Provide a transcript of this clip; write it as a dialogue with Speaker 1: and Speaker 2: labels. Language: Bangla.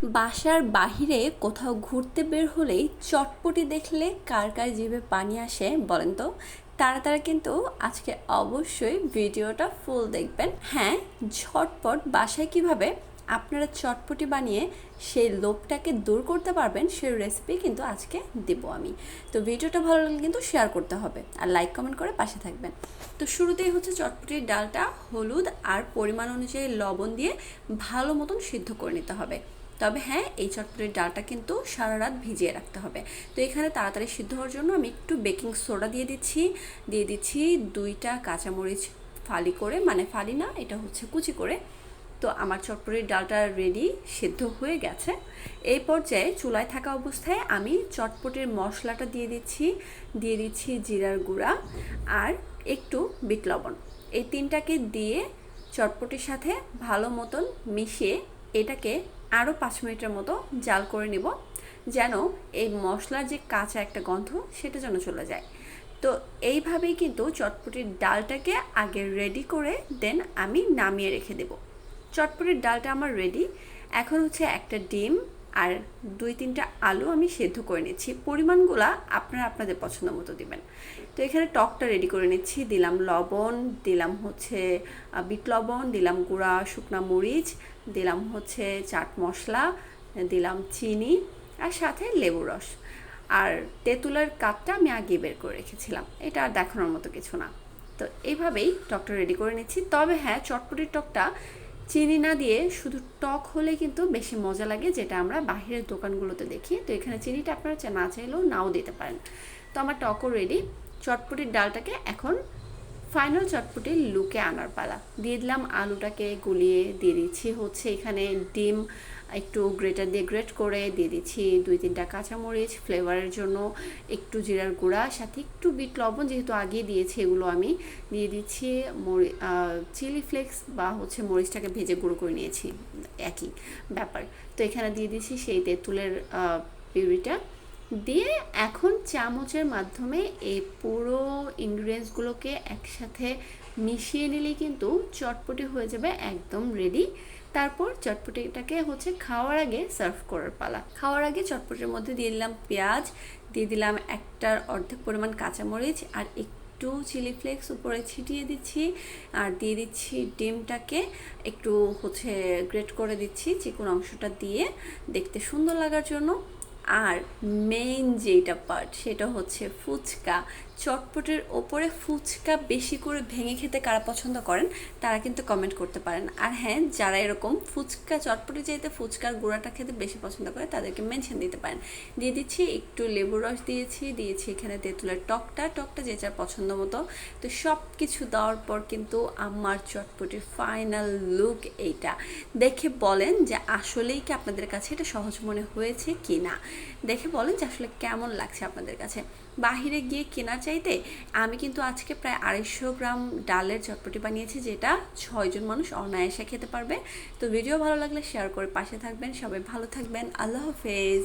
Speaker 1: বাসার বাহিরে কোথাও ঘুরতে বের হলেই চটপটি দেখলে কার কার জিভে পানি আসে বলেন তো? তারা তারা কিন্তু আজকে অবশ্যই ভিডিওটা ফুল দেখবেন। হ্যাঁ ঝটপট বাসায় কীভাবে আপনারা চটপটি বানিয়ে সেই লোভটাকে দূর করতে পারবেন সেই রেসিপি কিন্তু আজকে দেবো আমি। তো ভিডিওটা ভালো লাগলে কিন্তু শেয়ার করতে হবে আর লাইক কমেন্ট করে পাশে থাকবেন। তো শুরুতেই হচ্ছে চটপটির ডালটা হলুদ আর পরিমাণ অনুযায়ী লবণ দিয়ে ভালো মতন সিদ্ধ করে নিতে হবে। তবে হ্যাঁ এই চটপটির ডালটা কিন্তু সারা রাত ভিজিয়ে রাখতে হবে। তো এখানে তাড়াতাড়ি সিদ্ধ হওয়ার জন্য আমি একটু বেকিং সোডা দিয়ে দিচ্ছি। দিয়ে দিচ্ছি দুইটা কাঁচামরিচ ফালি করে মানে ফালি না, এটা হচ্ছে কুচি করে। তো আমার চটপটির ডালটা রেডি সিদ্ধ হয়ে গেছে। এই পর্যায়ে চুলায় থাকা অবস্থায় আমি চটপটির মশলাটা দিয়ে দিচ্ছি দিয়ে দিচ্ছি জিরার গুঁড়া আর একটু বিট লবণ। এই তিনটাকে দিয়ে চটপটির সাথে ভালো মতন মিশিয়ে এটাকে আরও পাঁচ মিনিটের মতো জাল করে নিব যেন এই মশলার যে কাঁচা একটা গন্ধ সেটা যেন চলে যায়। তো এইভাবেই কিন্তু চটপটির ডালটাকে আগে রেডি করে দেন আমি নামিয়ে রেখে দেব। চটপটির ডালটা আমার রেডি এখন হচ্ছে একটা ডিম আর দুই তিনটা আলু আমি সেদ্ধ করে নিচ্ছি। পরিমাণগুলা আপনারা আপনাদের পছন্দ মতো দিবেন। তো এখানে টকটা রেডি করে নিচ্ছি। দিলাম লবণ, দিলাম হচ্ছে বিট লবণ, দিলাম গুঁড়া, শুকনা মরিচ, দিলাম হচ্ছে চাট মশলা, দিলাম চিনি আর সাথে লেবু রস। আর তেঁতুলের কাপটা আমি আগে বের করে রেখেছিলাম। এটা আর দেখানোর মতো কিছু না। তো এইভাবেই টকটা রেডি করে নিচ্ছি। তবে হ্যাঁ চটপটির টকটা চিনি না দিয়ে শুধু টক হলে কিন্তু বেশি মজা লাগে, যেটা আমরা বাহিরের দোকানগুলোতে দেখি। তো এখানে চিনিটা আপনারা না চাইলেও নাও দিতে পারেন। তো আমার টকও রেডি চটপটির ডালটাকে এখন ফাইনাল চটপটির লুকে আনার পালা। দিয়ে দিলাম আলুটাকে গুলিয়ে, দিয়ে দিচ্ছি হচ্ছে এখানে ডিম একটু গ্রেটার দিয়ে গ্রেট করে দিয়ে দিচ্ছি দুই তিনটা কাঁচামরিচ ফ্লেভারের জন্য একটু জিরার গুঁড়া, সাথে একটু বিট লবণ যেহেতু আগে দিয়েছি এগুলো আমি দিয়ে দিচ্ছি। মরি চিলি ফ্লেক্স বা হচ্ছে মরিচটাকে ভেজে গুঁড়ো করে নিয়েছি। একই ব্যাপার। তো এখানে দিয়ে দিচ্ছি সেই তেঁতুলের পিউরিটা। দিয়ে এখন চামচের মাধ্যমে এই পুরো ইনগ্রিডিয়েন্টসগুলোকে একসাথে মিশিয়ে নিলেই কিন্তু চটপটি হয়ে যাবে একদম রেডি তারপর চটপটিটাকে হচ্ছে খাওয়ার আগে সার্ভ করার পালা। খাওয়ার আগে চটপটির মধ্যে দিয়ে দিলাম পেঁয়াজ, দিয়ে দিলাম একটার অর্ধেক পরিমাণ কাঁচামরিচ আর একটু চিলি ফ্লেক্স উপরে ছিটিয়ে দিচ্ছি। আর দিয়ে দিচ্ছি ডিমটাকে একটু হচ্ছে গ্রেট করে দিচ্ছি চিকুন অংশটা দিয়ে। দেখতে সুন্দর লাগার জন্য। আর মেইন যেটা পার্ট সেটা হচ্ছে ফুচকা। চটপটের ওপরে ফুচকা বেশি করে ভেঙে খেতে কারা পছন্দ করেন, তারা কিন্তু কমেন্ট করতে পারেন। আর হ্যাঁ যারা এরকম ফুচকা, চটপটে চাইতে ফুচকার গুঁড়াটা খেতে বেশি পছন্দ করে, তাদেরকে মেনশন দিতে পারেন। দিয়ে দিচ্ছি একটু লেবু রস দিয়েছি দিয়েছি এখানে তেঁতুলের টকটা টকটা যে যার পছন্দ মতো। তো সব কিছু দেওয়ার পর কিন্তু আমার চটপটির ফাইনাল লুক এইটা। দেখে বলেন যে আসলেই কি আপনাদের কাছে এটা সহজ মনে হয়েছে কি না দেখে বলেন যে আসলে কেমন লাগছে আপনাদের কাছে। বাহিরে গিয়ে কেনা চাইতে আমি কিন্তু আজকে প্রায় আড়াইশো গ্রাম ডালের চটপটি বানিয়েছি, যেটা ছয়জন মানুষ অনায়াসে খেতে পারবে। তো ভিডিও ভালো লাগলে শেয়ার করে পাশে থাকবেন। সবাই ভালো থাকবেন। আল্লাহ হাফেজ।